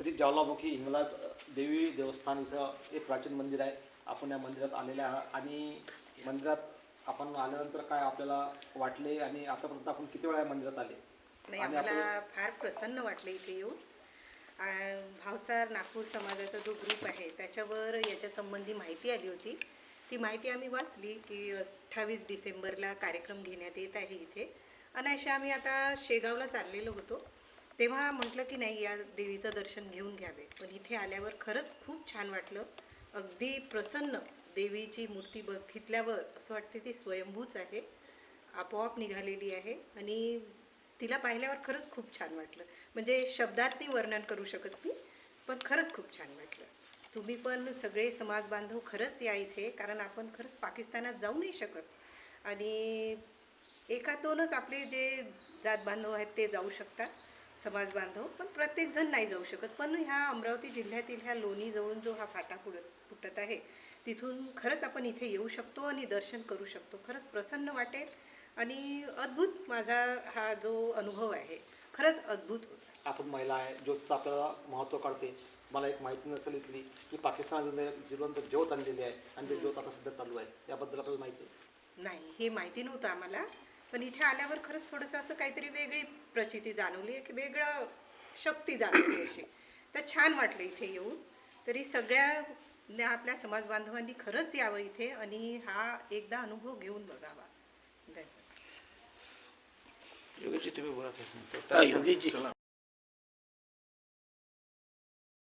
श्री ज्वालामुखी हिंगलाज देवी देवस्थान इथं एक प्राचीन मंदिर आहे. आपण या मंदिरात आलेले आहात. आणि मंदिरात आपण आल्यानंतर काय आपल्याला वाटले आणि आतापर्यंत आपण किती वेळा या मंदिरात आले? नाही आणि आम्हाला फार प्रसन्न वाटलं इथे येऊन. आ, भावसार नागपूर समाजाचा जो ग्रुप आहे त्याच्यावर याच्या संबंधी माहिती आली होती. ती माहिती आम्ही वाचली की अठ्ठावीस डिसेंबरला कार्यक्रम घेण्यात येत आहे इथे. आणि अशा आम्ही आता शेगावला चाललेलो होतो. तेव्हा म्हटलं की नाही या देवीचं दर्शन घेऊन घ्यावे. पण इथे आल्यावर खरंच खूप छान वाटलं. अगदी प्रसन्न देवीची मूर्ती बघितल्यावर असं वाटते ती स्वयंभूच आहे. आपोआप निघालेली आहे आणि तिला पाहिल्यावर खरंच खूप छान वाटलं. म्हणजे शब्दात ती वर्णन करू शकत मी पण खरंच खूप छान वाटलं. तुम्ही पण सगळे समाज बांधव खरंच या इथे कारण आपण खरंच पाकिस्तानात जाऊ नाही शकत. आणि एका दोनच आपले जे जात बांधव आहेत ते जाऊ शकतात. समाज बांधव पण प्रत्येकजण नाही जाऊ शकत. पण ह्या अमरावती जिल्ह्यातील ह्या लोणीजवळून जो हा फाटा फुटत फुटत आहे तिथून खरंच आपण इथे येऊ शकतो आणि दर्शन करू शकतो. खरंच प्रसन्न वाटेल आणि अद्भुत माझा हा जो अनुभव आहे खरंच अद्भुत होता. आपण महिला आहे ज्योतचं आपल्याला महत्त्व कळते. मला एक माहिती नसेल इथली की पाकिस्तानात एक जिवंत ज्योत आणलेली आहे आणि ते ज्योत आता सध्या चालू आहे. याबद्दल आपल्याला माहिती नाही हे माहिती नव्हतं आम्हाला. पण इथे आल्यावर खरंच थोडंसं असं काहीतरी वेगळी प्रचिती जाणवली आहे की वेगळं शक्ती जाणवली अशी. तर छान वाटलं इथे येऊन. तरी सगळ्या न- आपल्या समाज बांधवांनी खरंच यावं इथे आणि हा एकदा अनुभव घेऊन बघावा. धन्यवाद. योगेशजी तुम्ही बोला.